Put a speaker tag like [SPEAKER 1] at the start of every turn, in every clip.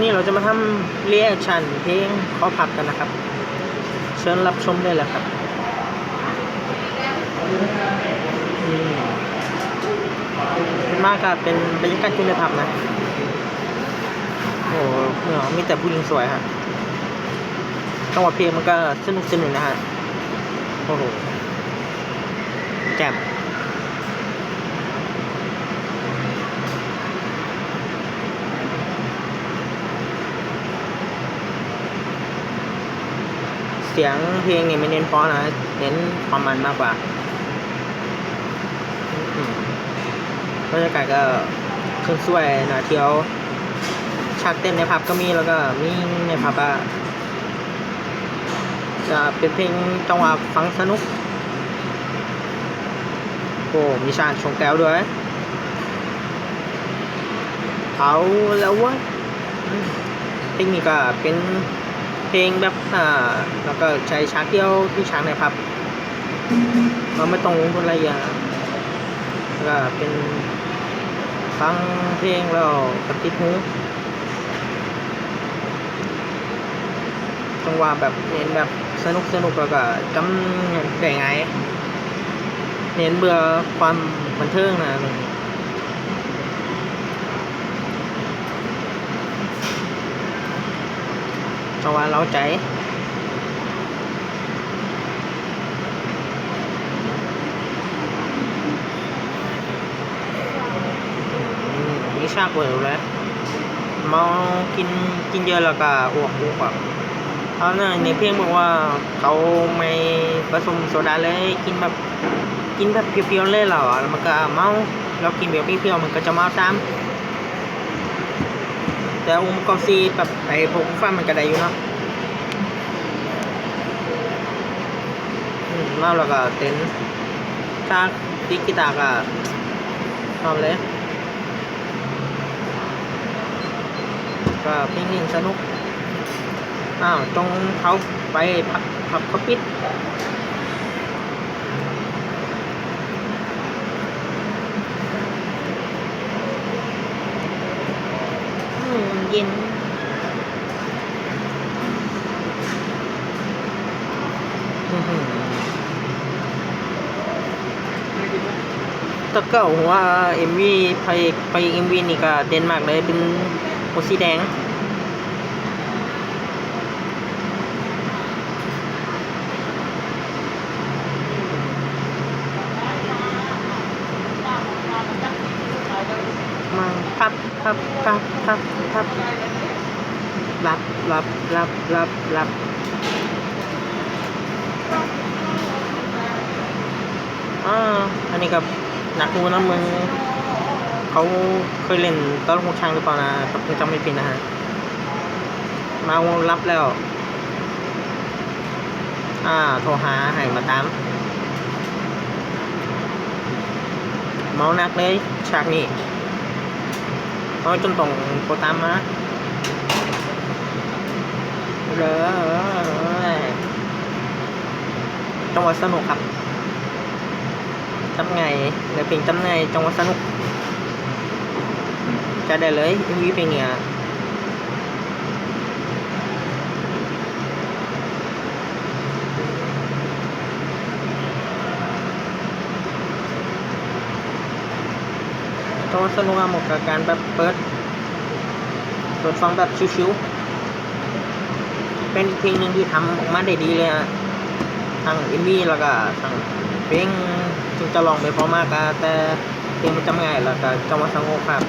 [SPEAKER 1] นี่เราจะมาทำเรียกชันเพลงขอพับกันนะครับ เชิญรับชมได้เลยครับมมากก็เป็นบรรยากาศที่ในผับนะ โอ้โหเนือมีแต่ผู้หญิงสวยฮะจังหวะเพลงมันก็สนุกสนุกนะฮะ โอ้โหแจ่ม เสียงเพลงนี่ไม่เน้นเพราะนะ เน้นความมันมากกว่าบรรยากาศก็ขึ้นสวยนะเที่ยวฉากเต้นในผับก็มีแล้วก็มีในผับอะจะเป็นเพลงจังหวะฟังสนุกโอ้มีชาญชงแก้วด้วย เอาแล้ววะเพลงนี้ก็เป็น เพลงแบบอ่าแล้วก็ใช้ฉากเดียวที่ฉากในผับเราไม่ต้องลงทุนอะไรอย่างแล้วก็เป็นฟังเพลงแล้วกระติดหูจังหวะแบบเน้นแบบสนุกสนุกแล้วก็จำได้ไงายเน้นเบื่อความบันเทิงนะ มันจังหวะเราใจอืมนี่ชากเวลแล้วเมากินกินเยอะแล้วก็อ้วกอ้วกแบบเขาเนี่ยในเพลงบอกว่าเขาไม่ผสมโซดาเลยกินแบบกินแบบเพียวๆเลยเหรอมันก็เมาแล้วกินแบบเพียวๆมันก็จะเมาตาม แต่องค์ประกอบซีแบบไอ้พวกฟ้ามันก็ไดอยู่เนาะอืมเมาแล้วก็เต้นถ้าตีกีตาก็ชอบเลยก็เพลงนี้สนุก อ้าว ตรงเขาไปพับพับเขาปิด อืม เย็นตะเก่าหัวเอ็มวีไปไปเอ็มวีนี่ก็เด่นมากเลยเป็นโอสีแดง มาพับพับพับพับพับรับรับรับรับรับอ่าอันนี้กับนักมูนะมึงเขาเคยเล่นตอนหูช้างหรือเปล่านะผมจำไม่ผิดนะฮะ มาวงรับแล้ว อ่า โทรหาให้มาตาม เมาหนักเลยฉากนี้ เขาจนตรงโปรตามมาเลยจังหวะสนุกครับจำไงในเพลงจำไงจังหวะสนุกจะได้เลยวีเพลงเนี้ย โทษสนุกอะหมดกับการแบบเปิดเปิดฟังแบบชิวๆเป็นเพลงหนึ่งที่ทำออกมาได้ดีเลยฮะทั้งอินดี้แล้วก็ทั้งเพลงจึงจะลองไปพอมากอะแต่เพลงมันจำง่ายแล้วก็จังหวะสงบครับ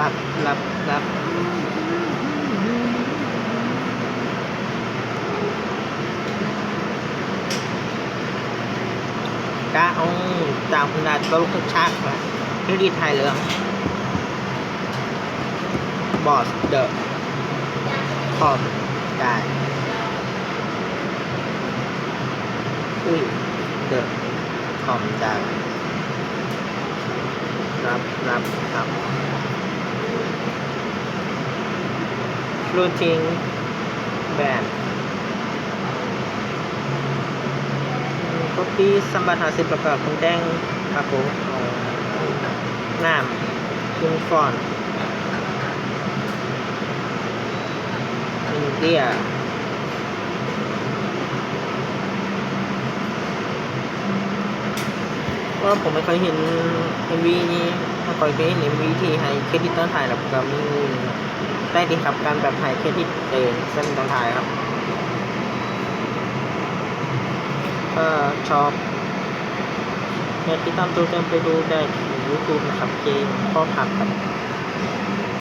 [SPEAKER 1] รับรับรับกะอาตามคุณดาตลกทุกชาติมาที่ดีไทยเรื่องบอสเดอะคอมได้อุ้ยเดอะคอมจังรับรับครับ รูทิงแบนก็ปีสัมบัติหาสิบประกอบคุณแดงครับผมเอาน้ำคุณฟอนอินเดียว่าผมไม่เคยเห็น MV นี้ ถ้าคอยเคยเห็นวิธีให้เครดิตตอนถ่ายแล้วก็มีได้ดีครับการแบบให้เครดิตเองเส้นตอนถ่ายครับก็ชอบอยากติดตามตัวเต็มไปดูได้ที่ YouTube นะครับเกมข้อพักครับ